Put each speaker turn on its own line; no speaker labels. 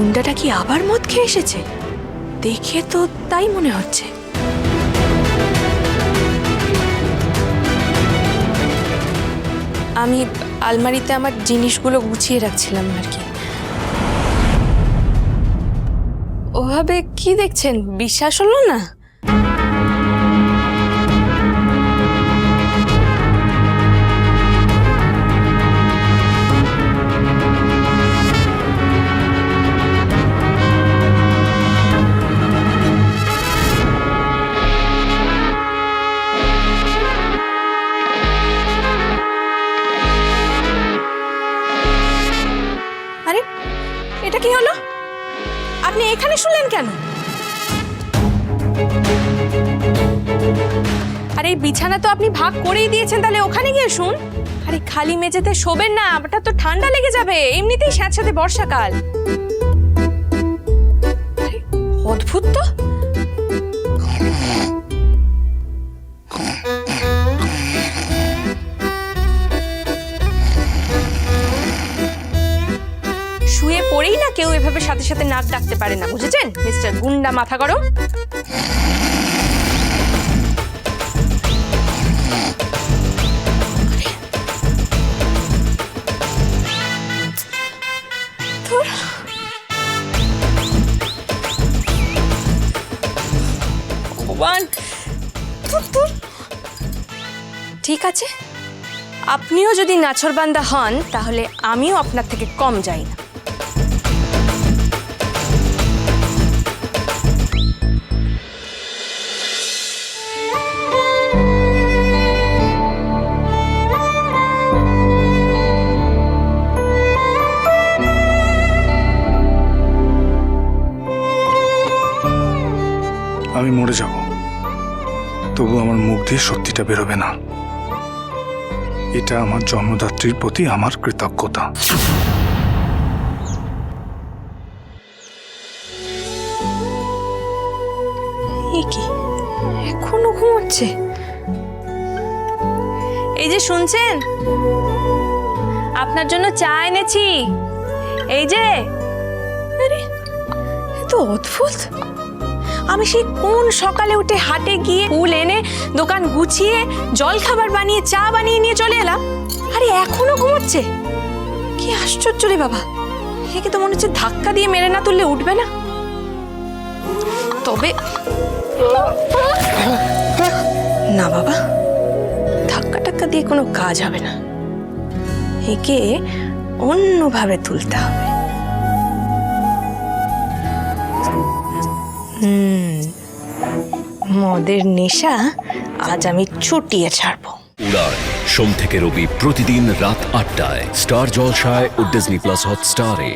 গুন্ডাটা কি আবার মদ খেয়ে এসেছে? দেখে তো তাই মনে হচ্ছে। আমি আলমারিতে আমার জিনিসগুলো গুছিয়ে রাখছিলাম আর কি। ওভাবে কি দেখছেন? বিশ্বাস হলো না? আরে, এটা কি হলো? আপনি এখানে শুনলেন কেন? আরে, এই বিছানা তো আপনি ভাগ করেই দিয়েছেন, তাহলে ওখানে গিয়ে শুন। আরে, খালি মেঝেতে শোবেন না ওটা তো ঠান্ডা লেগে যাবে, এমনিতেই স্যাঁতস্যাঁতে বর্ষাকাল। অদ্ভুত তো। শুয়ে পড়েই না কেউ এভাবে সাথে সাথে নাক ডাকতে পারে না। বুঝেছেন? মিস্টার গুন্ডা, মাথা গরম। ঠিক আছে। আপনিও যদি নাছরবান্দা হন, তাহলে আমিও আপনার থেকে কম যাই না।
আমি মরে যাব। তবু আমার মুখ দিয়ে সত্যিটা বেরোবে না। এটা আমার জন্মদাত্রীর প্রতি আমার কৃতজ্ঞতা।
কি? এখনও ঘুমোচ্ছে? এই যে শুনছেন? আপনার জন্য চা এনেছি। এই যে। আরে এ তো অদ্ভুত। আমি সেই কোন সকালে উঠে হাটে গিয়ে ফুল এনে, দোকান গুছিয়ে জল খাবার বানিয়ে, চা বানিয়ে নিয়ে চলে এলাম। আরে এখনও ঘুমোচ্ছে? কি আশ্চর্য রে বাবা। একে তো মনে হচ্ছে ধাক্কা দিয়ে মেরে না তুললে উঠবে না। তবে না বাবা, ধাক্কা টাক্কা দিয়ে কোনো কাজ হবে না। একে অন্যভাবে তুলতে হবে। মদের নেশা, আজ আমি ছুটিয়ে ছাড়ব।
উড়ান, সোম থেকে রবি প্রতিদিন রাত আটটায়। স্টার জলসায় ও ডিজনি প্লাস হটস্টারে।